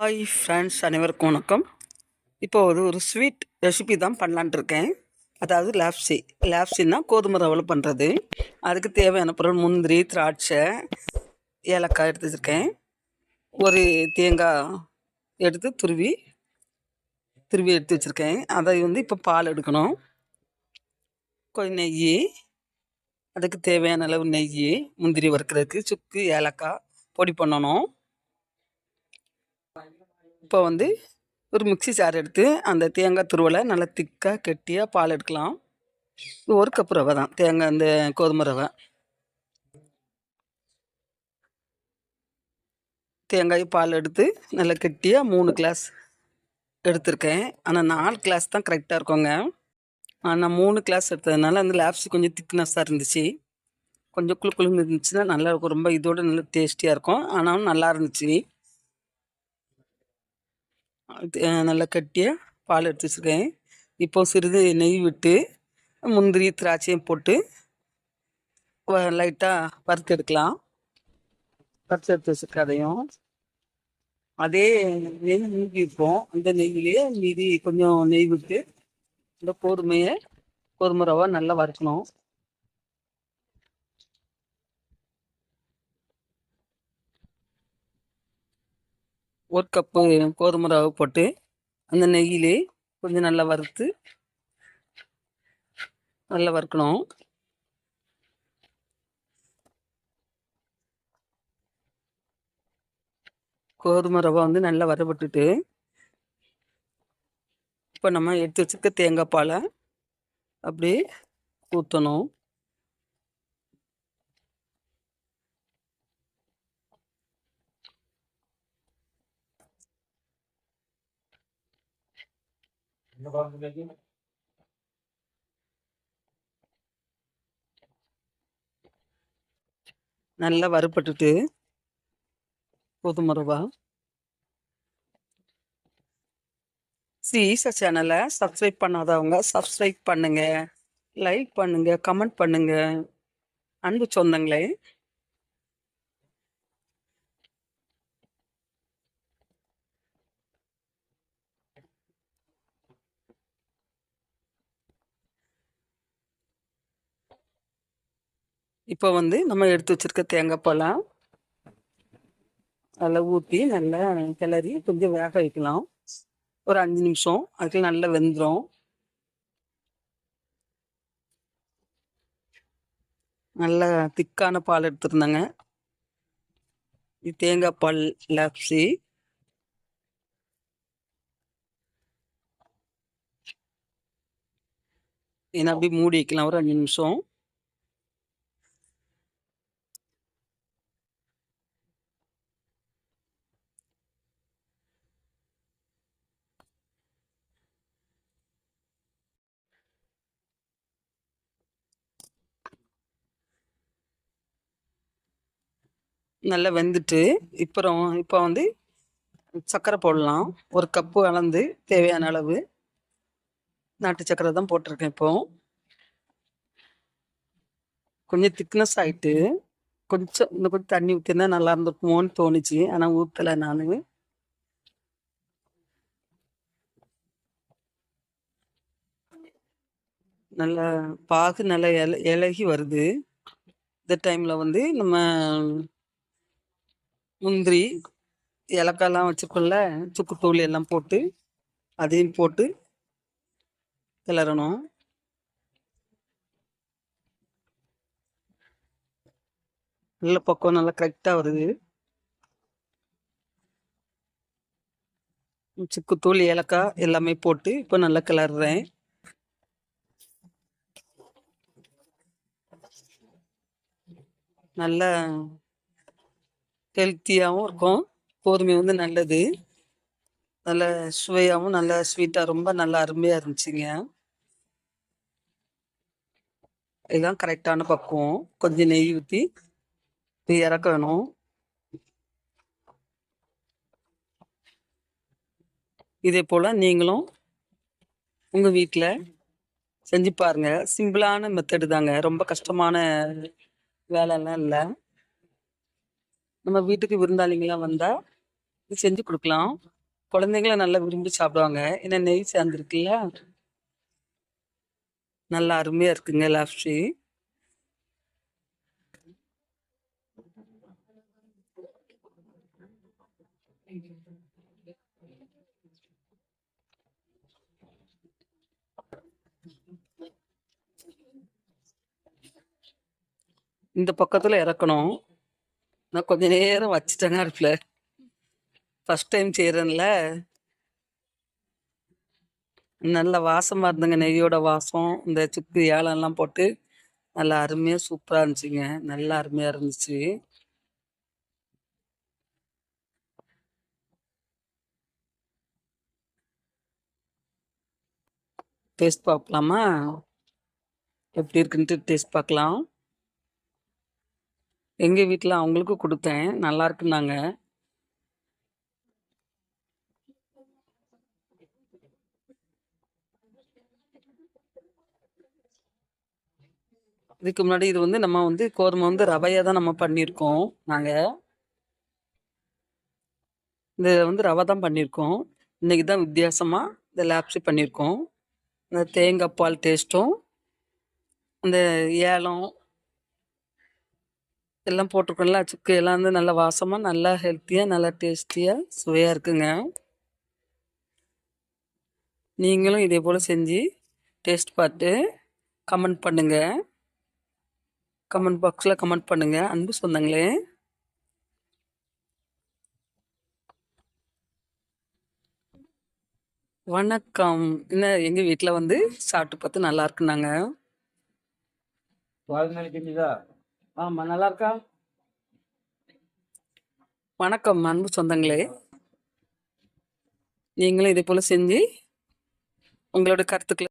Hi friends அனைவருக்கும் வணக்கம். இப்போ ஒரு ஒரு ஸ்வீட் ரெசிபி தான் பண்ணலான்ட்டு இருக்கேன். அதாவது லாப்ஸி லாப்ஸின்னா கோதுமை ரவில் பண்ணுறது அதுக்கு தேவையான பொருள் முந்திரி திராட்சை ஏலக்காய் எடுத்து வச்சுருக்கேன். ஒரு தேங்காய் எடுத்து துருவி துருவி எடுத்து வச்சுருக்கேன். அதை வந்து இப்போ பால் எடுக்கணும். கொஞ்சம் நெய். அதுக்கு தேவையான அளவு நெய் முந்திரி வறுக்கிறதுக்கு சுக்கு ஏலக்காய் பொடி பண்ணணும். இப்போ வந்து ஒரு மிக்ஸி ஜார் எடுத்து அந்த தேங்காய் துருவலை நல்லா திக்காக கெட்டியாக பால் எடுக்கலாம். ஒரு கப் ரவை தான். தேங்காய் அந்த கோதுமை ரவை. தேங்காய் பால் எடுத்து நல்லா கெட்டியாக மூணு கிளாஸ் எடுத்திருக்கேன். ஆனால் நாலு கிளாஸ் தான் கரெக்டாக இருக்குங்க. நான் மூணு கிளாஸ் எடுத்ததுனால அந்த லேப்ஸ் கொஞ்சம் திக்னஸ்ஸாக இருந்துச்சு. கொஞ்சம் குளு குளுன்னு இருந்துச்சுன்னா நல்லா இருக்கும். ரொம்ப இதோட நல்லா டேஸ்டியாக இருக்கும். ஆனாலும் நல்லா இருந்துச்சு. நல்லா கட்டியாக பால் எடுத்து வச்சுருக்கேன் இப்போ சிறிது நெய் விட்டு முந்திரி திராட்சையும் போட்டு லைட்டாக வறுத்து எடுக்கலாம். வறுத்து எடுத்து வச்சுருக்க அதையும் அதே நெய் மூங்கி இருப்போம் அந்த நெய்யிலே மீதி கொஞ்சம் நெய் விட்டு இந்த கோதுமையை கோதுமை ரவை நல்லா வறுக்கணும். ஒரு கப்பு கோதுமை ரவை போட்டு அந்த நெய்யிலே கொஞ்சம் நல்லா வறுத்து நல்லா வறுக்கணும். கோதுமை ரவை வந்து நல்லா வறுபட்டுட்டு இப்போ நம்ம எடுத்து வச்சுக்க தேங்காய் பாலை அப்படியே ஊற்றணும் நல்லா வறுபட்டுட்டு கோதுமை ரவை ஸ்ரீ ஈசா சேனலை சப்ஸ்கிரைப் பண்ணாதவங்க சப்ஸ்கிரைப் பண்ணுங்க லைக் பண்ணுங்க கமெண்ட் பண்ணுங்க. அன்பு சொந்தங்களே இப்போ வந்து நம்ம எடுத்து வச்சிருக்க தேங்காய் பழம் அதில் ஊற்றி நல்லா கிளறி கொஞ்சம் வேக வைக்கலாம். ஒரு அஞ்சு நிமிஷம். அதுக்கு நல்லா வெந்துடும் நல்லா திக்கான பால் எடுத்துருந்தாங்க. இது தேங்காய் பால் லாப்ஸி ஏன்னா அப்படி மூடி வைக்கலாம். ஒரு அஞ்சு நிமிஷம். நல்லா வெந்துட்டு இப்போ இப்போ வந்து சர்க்கரை போடலாம். ஒரு கப்பு அளந்து தேவையான அளவு. நாட்டு சர்க்கரை தான் போட்டிருக்கேன் இப்போ. கொஞ்சம் திக்னஸ் ஆயிட்டு கொஞ்சம் இன்னும் கொஞ்சம் தண்ணி ஊற்றிருந்தா நல்லா இருந்திருக்குமோன்னு தோணுச்சு. ஆனால் ஊற்றலை நான். நல்லா பாகு நல்லா இல இலகி வருது. இந்த டைமில் வந்து நம்ம முந்திரி ஏலக்காய்லாம் வச்சுருக்கோம்ல சுக்குத்தூள் எல்லாம் போட்டு அதையும் போட்டு கிளறணும். நல்ல பக்கம் நல்லா கரெக்டாக வருது. சுக்குத்தூள் ஏலக்காய் எல்லாமே போட்டு இப்போ நல்லா கிளறுறேன். நல்லா ஹெல்த்தியாகவும் இருக்கும். கோதுமை வந்து நல்லது. நல்ல சுவையாகவும் நல்ல ஸ்வீட்டாக ரொம்ப நல்லா அருமையாக இருந்துச்சுங்க. இதுதான் கரெக்டான பக்குவம். கொஞ்சம் நெய் ஊற்றி இறக்க இறக்கணும் இதே போல் நீங்களும் உங்கள் வீட்டில் செஞ்சு பாருங்கள் சிம்பிளான மெத்தடு தாங்க. ரொம்ப கஷ்டமான வேலைலாம் இல்லை. நம்ம வீட்டுக்கு விருந்தாளிங்களாம் வந்தால் இது செஞ்சு கொடுக்கலாம். குழந்தைங்கள நல்லா விரும்பி சாப்பிடுவாங்க. ஏன்னா நெய் சேர்ந்துருக்குல்ல நல்லா அருமையாக இருக்குங்க லாப்ஸி இந்த பக்கத்தில் இறக்கணும். நான் கொஞ்ச நேரம் வச்சுட்டேங்க அடுப்பில் ஃபஸ்ட் டைம் செய்கிறேன்ல நல்ல வாசமாக இருந்துங்க நெய்யோட வாசம். இந்த சுக்கு ஏலம்லாம் போட்டு நல்லா அருமையாக சூப்பராக இருந்துச்சுங்க. நல்லா அருமையாக இருந்துச்சு. டேஸ்ட் பார்க்கலாமா? எப்படி இருக்குன்ட்டு டேஸ்ட் பார்க்கலாம். எங்கள் வீட்டில் அவங்களுக்கும் கொடுத்தேன். நல்லா இருக்குன்னாங்க. இதுக்கு முன்னாடி இது வந்து நம்ம வந்து கோதுமை வந்து ரவையாக தான் நம்ம பண்ணியிருக்கோம். நாங்கள் இந்த வந்து ரவை தான் பண்ணியிருக்கோம். இன்னைக்கு தான் வித்தியாசமாக இந்த லாப்ஸி பண்ணியிருக்கோம். இந்த தேங்காய் பால் டேஸ்ட்டும். இந்த ஏலம் எல்லாம் போட்டிருக்கோம்ல சுக்கு எல்லாம் வந்து நல்லா வாசமாக நல்லா ஹெல்த்தியாக நல்லா டேஸ்டியாக சுவையாக இருக்குங்க. நீங்களும் இதே போல் செஞ்சு டேஸ்ட் பார்த்து கமெண்ட் பண்ணுங்கள் கமெண்ட் பாக்ஸில் கமெண்ட் பண்ணுங்கள் அன்பு சொந்தங்களே. வணக்கம். என்ன எங்கள் வீட்டில் வந்து சாப்பிட்டு பார்த்து நல்லா இருக்குனாங்க ஆமா நல்லா இருக்கா வணக்கம் அன்பு சொந்தங்களே. நீங்களும் இதே போல செஞ்சு உங்களோட கருத்துக்களை